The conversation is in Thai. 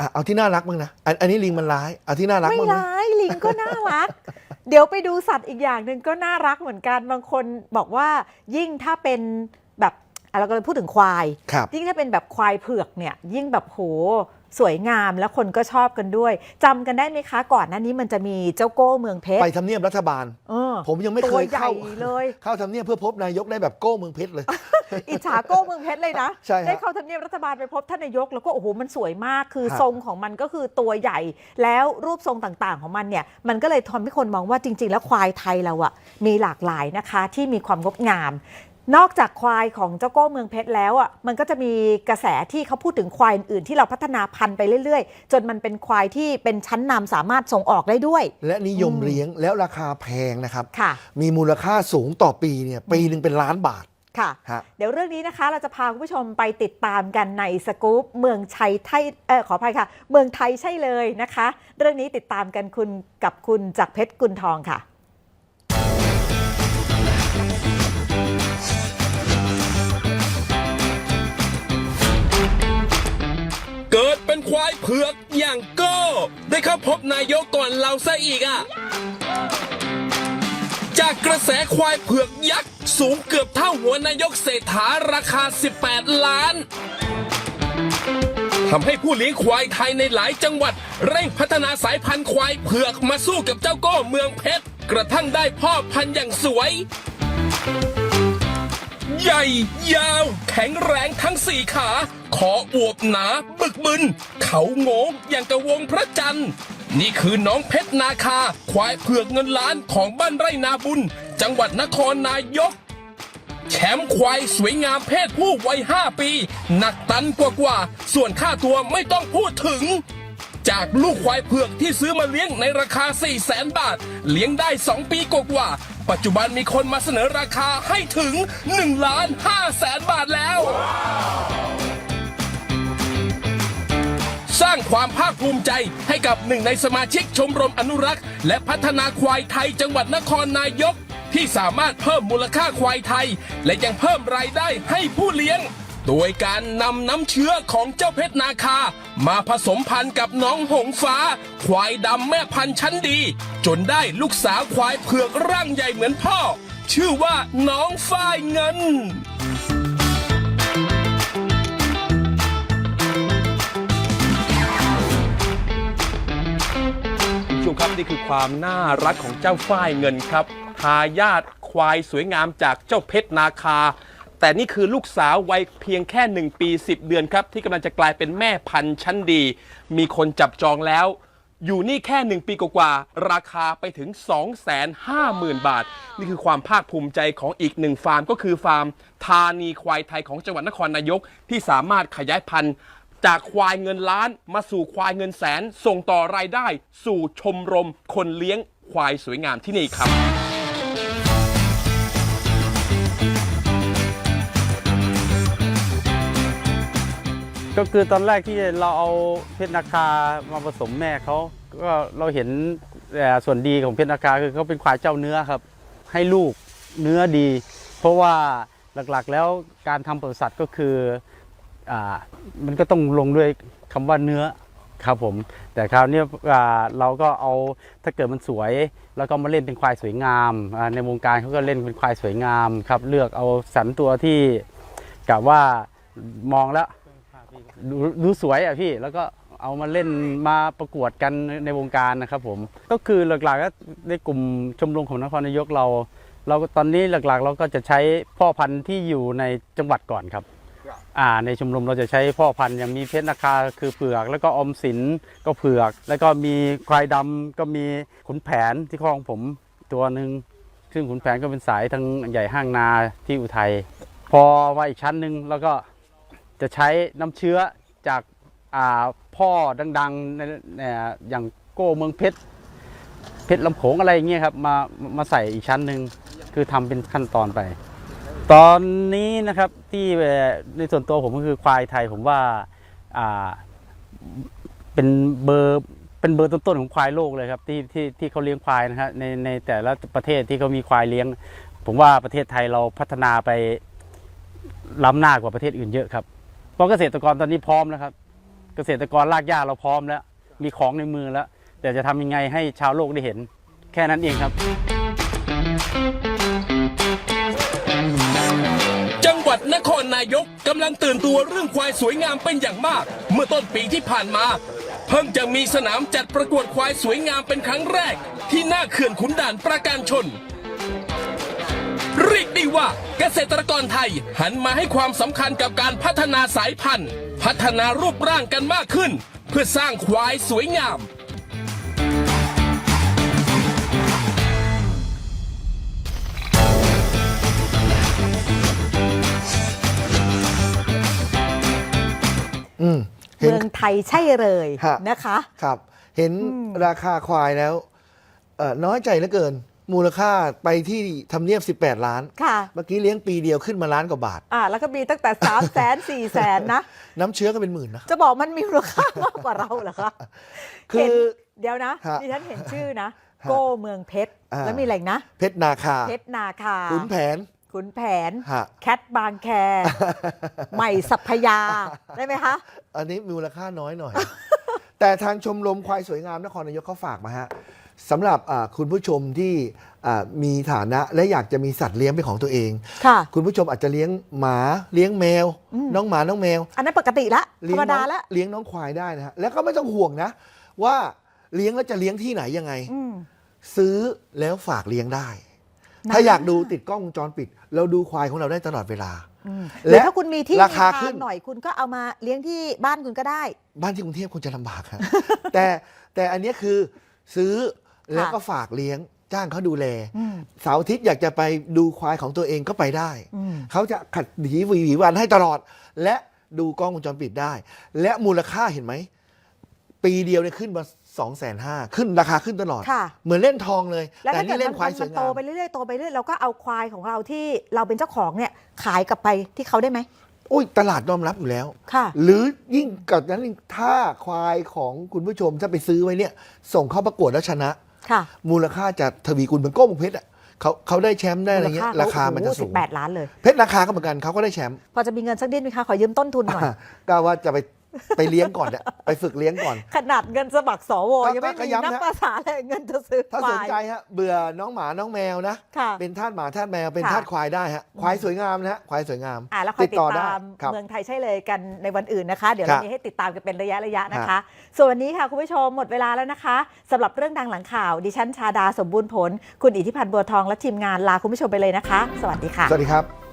อะเอาที่น่ารักบ้างนะอันอันนี้ลิงมันร้ายเอาที่น่ารักไม่บ้างนะร้ายลิงก็น่ารัก เดี๋ยวไปดูสัตว์อีกอย่างหนึ่งก็น่ารักเหมือนกันบางคนบอกว่ายิ่งถ้าเป็นแบบอะเราก็เลยพูดถึงควาย ครับ ยิ่งถ้าเป็นแบบควายเผือกเนี่ย ยิ่งแบบโหสวยงามแล้วคนก็ชอบกันด้วยจำกันได้ไหมคะ ก่อนหน้านี้มันจะมีเจ้าโก้เมืองเพชรไปทำเนียบรัฐบาล เออผมยังไม่ตัเควใหยญ่เข้าเลย เข้าทำเนียบเพื่อพบนายกได้แบบโก้เมืองเพชรเลย อิจฉาโก้เมืองเพชรเลยนะ ใช่ฮะได้เข้าทำเนียบรัฐบาลไปพบท่านนายก แล้วก็โอ้โหมันสวยมากคือฮะ ทรงของมันก็คือตัวใหญ่ แล้วรูปทรงต่างๆ ของมันเนี่ย มันก็เลยทำให้คนมองว่าจริง ๆ แล้วควายไทยเราอะมีหลากหลายนะคะที่มีความงดงาม นอกจากควายของเจ้าโก้เมืองเพชรแล้วอะมันก็จะมีกระแสที่เขาพูดถึงควายอื่นๆที่เราพัฒนาพันธุ์ไปเรื่อยๆ จนมันเป็นควายที่เป็นชั้นนำสามารถส่งออกได้ด้วย และนิยมเลี้ยงแล้วราคาแพงนะครับ ค่ะ มีมูลค่าสูงต่อปีเนี่ยปีหนึ่งเป็นล้านบาท ค่ะฮะเดี๋ยวเรื่องนี้นะคะเราจะพาคุณผู้ชมไปติดตามกันในสกู๊ปเมืองชัยไทยเออขออภัยค่ะ เมืองไทยใช่เลยนะคะ เรื่องนี้ติดตามกันคุณกับคุณจากรเพชรกุลทองค่ะเกิดเป็นควายเผือกอย่างโก็ได้เข้าพบนายกก่อนเราซะอีกอะ จากกระแสควายเผือกยักษ์ สูงเกือบเท่าหัวนายกเศรษฐาราคา 18 ล้านทำให้ผู้เลี้ยงควายไทยในหลายจังหวัด เร่งพัฒนาสายพันธุ์ควายเผือกมาสู้กับเจ้าโก้เมืองเพชร กระทั่งได้พ่อพันธุ์อย่างสวย ใหญ่ ยาว แข็งแรงทั้งสี่ขา ขออวบหนาบึกบึน เขาโงงอย่างกระวงพระจันทร์ นี่คือน้องเพชรนาคา ควายเผือกเงินล้านของบ้านไร่นาบุญ จังหวัดนครนายก แชมป์ควายสวยงามเพศผู้วัย 5 ปี หนักตันกว่ากว่าๆส่วนค่าตัวไม่ต้องพูดถึง จากลูกควายเผือกที่ซื้อมาเลี้ยงในราคา 4 0 0แสนบาท เลี้ยงได้ 2 ปีกว่าๆปัจจุบันมีคนมาเสนอราคาให้ถึง1ล้าน5แสนบาทแล้ว สร้างความภาคภูมิใจให้กับหนึ่งในสมาชิกชมรมอนุรักษ์ และพัฒนาควายไทยจังหวัดนครนายก ที่สามารถเพิ่มมูลค่าควายไทย และยังเพิ่มรายได้ให้ผู้เลี้ยง โดยการนำน้ำเชื้อของเจ้าเพชรนาคา มาผสมพันธุ์กับน้องหงฟ้า ควายดำแม่พันธุ์ชั้นดี จนได้ลูกสาวควายเผือกร่างใหญ่เหมือนพ่อ ชื่อว่าน้องฝ้ายเงินคุณผู้ชมครับนี่คือความน่ารักของเจ้าฝ้ายเงินครับทายาทควายสวยงามจากเจ้าเพชรนาคา แต่นี่คือลูกสาววัยเพียงแค่ 1 ปี 10 เดือนครับ ที่กำลังจะกลายเป็นแม่พันธุ์ชั้นดี มีคนจับจองแล้ว อยู่นี่แค่ 1 ปีกว่าๆราคาไปถึง 250,000 บาท นี่คือความภาคภูมิใจของอีกหนึ่งฟาร์ม ก็คือฟาร์มธานีควายไทยของจังหวัดนครนายก ที่สามารถขยายพันธุ์จากควายเงินล้านมาสู่ควายเงินแสน ส่งต่อรายได้ สู่ชมรมคนเลี้ยงควายสวยงามที่นี่ครับ ก็คือตอนแรกที่เราเอาเพชรนาคามาผสมแม่เขาก็เราเห็นส่วนดีของเพชรนาคาคือเขาเป็นควายเจ้าเนื้อครับ ให้ลูกเนื้อดี เพราะว่าหลักๆแล้วการทำปศุสัตว์ก็คืออมันก็ต้องลงด้วยคำว่าเนื้อครับผม แต่คราวนี้เราก็เอาถ้าเกิดมันสวย แล้วก็มาเล่นเป็นควายสวยงาม ในวงการเขาก็เล่นเป็นควายสวยงามครับ เลือกเอาสรรตัวที่กะว่ามองแล้ว ดูดูสวยอะพี่แล้วก็เอามาเล่นมาประกวดกันในวงการนะครับผมก็คือหลักๆก็ในกลุ่มชมรมของนครนายกเรา เราตอนนี้หลักๆ เราก็จะใช้พ่อพันธุ์ที่อยู่ในจังหวัดก่อนครับอ่าในชมรมเราจะใช้พ่อพันธุ์อย่างมีเพชรนาคาคือเผือก แล้วก็อมสินก็เผือก แล้วก็มีควายดำก็มีขุนแผนที่คลองผมตัวหนึ่งซึ่งขุนแผนก็เป็นสายทางใหญ่ห้างนาที่อุทัยพอว่าอีกชั้นหนึ่งแล้วก็ จะใช้น้ำเชื้อจากาพ่อดังๆในอย่างโก้เมืองเพชรเพชรลำโขงอะไรอย่างเงี้ยครับมามาใส่อีกชั้นหนึ่งคือทำเป็นขั้นตอนไป ตอนนี้นะครับที่ในส่วนตัวผมก็คือควายไทยผมว่าาเป็นเบอร์เป็นเบอร์ต้นๆของควายโลกเลยครับที่ที่ที่เขาเลี้ยงควายนะครับในในแต่ละประเทศที่เขามีควายเลี้ยง ผมว่าประเทศไทยเราพัฒนาไปล้ำหน้ากว่าประเทศอื่นเยอะครับ เพราะเกษตรกรตอนนี้พร้อมแล้วครับ เกษตรกรรากหญ้าเราพร้อมแล้ว มีของในมือแล้ว แต่จะทำยังไงให้ชาวโลกได้เห็น แค่นั้นเองครับ จังหวัดนครนายกกำลังตื่นตัวเรื่องควายสวยงามเป็นอย่างมาก เมื่อต้นปีที่ผ่านมา เพิ่งจะมีสนามจัดประกวดควายสวยงามเป็นครั้งแรก ที่หน้าเขื่อนขุนด่านประการชน กษตรกรไทย หันมาให้ความสำคัญกับการพัฒนาสายพันธุ์ พัฒนารูปร่างกันมากขึ้น เพื่อสร้างควายสวยงาม อืมเห็น เมืองไทยใช่เลยฮะ นะคะ ครับ เห็นราคาควายแล้วเอ่อน้อยใจเหลือเกิน มูลค่าไปที่ทำเนียบ 18 ล้าน ค่ะ เมื่อกี้เลี้ยงปีเดียวขึ้นมาล้านกว่าบาท อ่าแล้วก็มีตั้งแต่3 0 0 0 0 0 4 0 0 0 0นะ น้ำเชื้อก็เป็นหมื่นนะ จะบอกมันมีมูลค่ามากกว่าเราเหรอคะคือเห็นเดี๋ยวนะฮะดิฉันเห็นชื่อนะ ฮะโก้เมืองเพชร อ่า แล้วมีอะไรอีกนะ เพชรนาคาเพชรนาคา ขุนแผนขุนแผน ฮะ แคทบางแค ใหม่สัพยา ได้ไหมคะ อันนี้มูลค่าน้อยหน่อย แต่ทางชมรมควายสวยงามนครนายกเขาฝากมาฮะ สำหรับอ่าคุณผู้ชมที่อ่ามีฐานะและอยากจะมีสัตว์เลี้ยงเป็นของตัวเอง ค่ะ คุณผู้ชมอาจจะเลี้ยงหมาเลี้ยงแมวน้องหมาน้องแมว อันนั้นปกติละธรเลี้ยรงมน้ดาองละเลี้ยงน้องควายได้นะฮะแล้วก็ไม่ต้องห่วงนะ ว่าเลี้ยงแล้วจะเลี้ยงที่ไหนยังไง อืม ซื้อแล้วฝากเลี้ยงได้ นะ ถ้าอยากดูติดกล้องวงจรปิด เราดูควายของเราได้ตลอดเวลา อืมหและรือถ้าคุณมีที่ราคามีทงขึ้น หน่อยคุณก็เอามาเลี้ยงที่บ้านคุณก็ได้ บ้านที่กรุงเทพคุณจะลำบากครับแต่แต่อันเนี้ยคือซื้อ แล้วก็ฝากเลี้ยงจ้างเขาดูแลอืมเสาร์อาทิตย์อยากจะไปดูควายของตัวเองก็ไปได้อืมเขาจะขัดหวีหวีหวีวันให้ตลอด และดูกล้องวงจรปิดได้ และมูลค่าเห็นไหม ปีเดียวเนี่ยขึ้นมา2องแสนห้าขึ้นราคาขึ้นตลอด ค่ะ เหมือนเล่นทองเลย แล้วแต่ถ้าเกินี่ดเล่มันนควายสมัวยนงาโตม ไปเรื่อยๆโตไปเรื่อยเราก็เอาควายของเราที่เราเป็นเจ้าของเนี่ยขายกลับไปที่เขาได้ไหมอุ้ยตลาดยอมรับอยู่แล้ว ค่ะ หรือยิ่งกับนั้นอีกถ้าควายของคุณผู้ชมถ้าไปซื้อไว้เนี่ย ส่งเข้าประกวดแล้วชนะ ค่ะ มูลค่าจะทวีคูณเหมือนโก้มงเพชรอะเขาเขาได้แชมป์ได้อะไรเงี้ยราคามันจะสิสูบงแปดล้านเลย เพชรราคาก็เหมือนกันเขาก็ได้แชมป์พอจะมีเงินสักนิดไหมคะ ขอยืมต้นทุนหน่อยอะก็ว่าจะไป ไปเลี้ยงก่อนเนี่ยไปฝึกเลี้ยงก่อน ขนาดเงินสมัครสวก็ยังไม่ก็มีย้ำนะนับภาษาเลยเงินจะซื้อถ้าควสนยใจฮะเบื่อน้องหมาน้องแมวนะค่ะเป็นทาสหมาทาสแมวเป็นค่ะทาสควายได้ฮะควายสวยงามนะฮะควายสวยงามอ่าแล้วคอยติดต่อได้ตามครับเมืองไทยใช่เลยกันในวันอื่นนะคะ เดี๋ยวครัเราบมีให้ติดตามกันเป็นระยะระยะนะคะ ส่วนวันนี้ค่ะคุณผู้ชมหมดเวลาแล้วนะคะสำหรับเรื่องดังหลังข่าว ดิฉันชาดาสมบูรณ์ผล คุณอิทธิพันธ์บัวทองและทีมงานลาคุณผู้ชมไปเลยนะคะ สวัสดีค่ะสวัสดีครับ